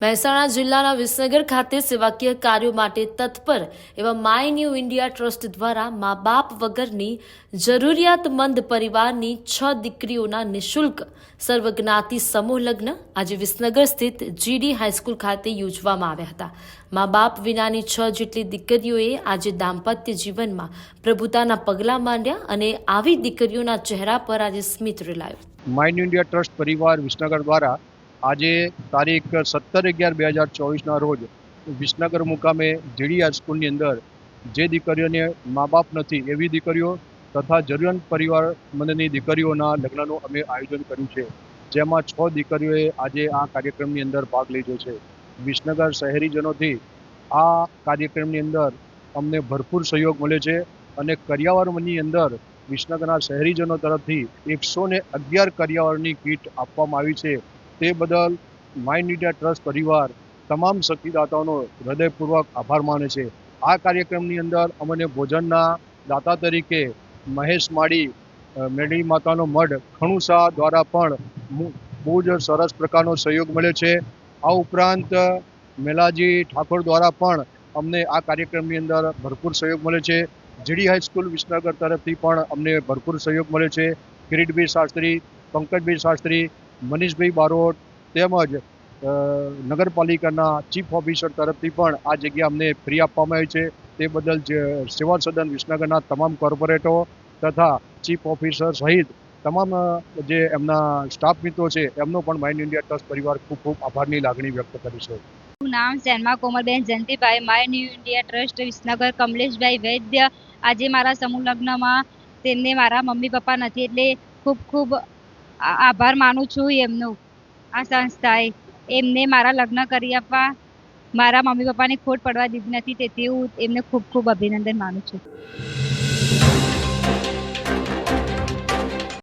મહેસાણા જિલ્લાના વિસનગર ખાતે સેવાકીય કાર્યો માટે તત્પર એવા માય ન્યૂ ઇન્ડિયા ટ્રસ્ટ દ્વારા મા બાપ વગરની જરૂરિયાતમંદ પરિવારની છ દીકરીઓના નિઃશુલ્ક સર્વજ્ઞાતિ સમૂહ લગ્ન આજે વિસનગર સ્થિત જીડી હાઈસ્કૂલ ખાતે યોજવામાં આવ્યા હતા. મા બાપ વિનાની છ જેટલી દીકરીઓએ આજે દાંપત્ય જીવનમાં પ્રભુતાના પગલાં માંડ્યા અને આવી દીકરીઓના ચહેરા પર આજે સ્મિત રેલાયું. માય ઇન્ડિયા ટ્રસ્ટ પરિવાર વિસનગર દ્વારા આજે તારીખ સત્તર અગિયાર બે હજાર ચોવીસના રોજ વિસનગર મુકામે જીડી હાઈસ્કૂલની અંદર જે દીકરીઓને મા બાપ નથી એવી દીકરીઓ તથા જરૂરિયાત પરિવારમંદની દીકરીઓના લગ્નનું અમે આયોજન કર્યું છે. જેમાં છ દીકરીઓએ આજે આ કાર્યક્રમની અંદર ભાગ લીધો છે. વિસનગર શહેરીજનોથી આ કાર્યક્રમની અંદર અમને ભરપૂર સહયોગ મળ્યો છે અને કરિયાવરની અંદર વિસનગરના શહેરીજનો તરફથી એકસો ને અગિયાર કરિયાવરની કીટ આપવામાં આવી છે. તે બદલ માઇન્ડ ઇન્ડિયા ટ્રસ્ટ પરિવાર તમામ શક્તિદાતાઓનો હૃદયપૂર્વક આભાર માને છે. આ કાર્યક્રમની અંદર અમને ભોજનના દાતા તરીકે મહેશ માળી મેળી માતાનો મઢ, ખણુસા દ્વારા પણ બહુ જ સરસ પ્રકારનો સહયોગ મળ્યો છે. આ ઉપરાંત મેલાજી ઠાકોર દ્વારા પણ અમને આ કાર્યક્રમની અંદર ભરપૂર સહયોગ મળ્યો છે. જીડી હાઈસ્કૂલ વિસનગર તરફથી પણ અમને ભરપૂર સહયોગ મળ્યો છે. કિરીટભાઈ શાસ્ત્રી પંકજભાઈ શાસ્ત્રી મનીષભાઈ બારોટ તેમજ નગરપાલિકાના ચીફ ઓફિસર તરફથી પણ આ જગ્યા અમને ફ્રી આપવામાં આવી છે. તે બદલ સેવા સદન વિસનગરના તમામ કોર્પોરેટરો તથા ચીફ ઓફિસર સહિત તમામ જે એમના સ્ટાફ મિત્રો છે, એમનો પણ માઇન્ડ ઇન્ડિયા ટ્રસ્ટ પરિવાર ખૂબ ખૂબ આભારની લાગણી વ્યક્ત કરી છે. નામ Sharma Komalben Jayantibhai my new India trust Visnagar Kamleshbhai Vaidya. આજે મારા સમૂહ લગ્નમાં તેમને મારા મમ્મી પપ્પા નથી એટલે ખૂબ ખૂબ આભાર માનું છું એમનો, આ સંસ્થાએ એમને મારા લગ્ન કરી આપવા, મારા મમ્મી પપ્પાને ખોટ પડવા દીધી નથી તેથી હું એમને ખૂબ ખૂબ અભિનંદન માનું છું.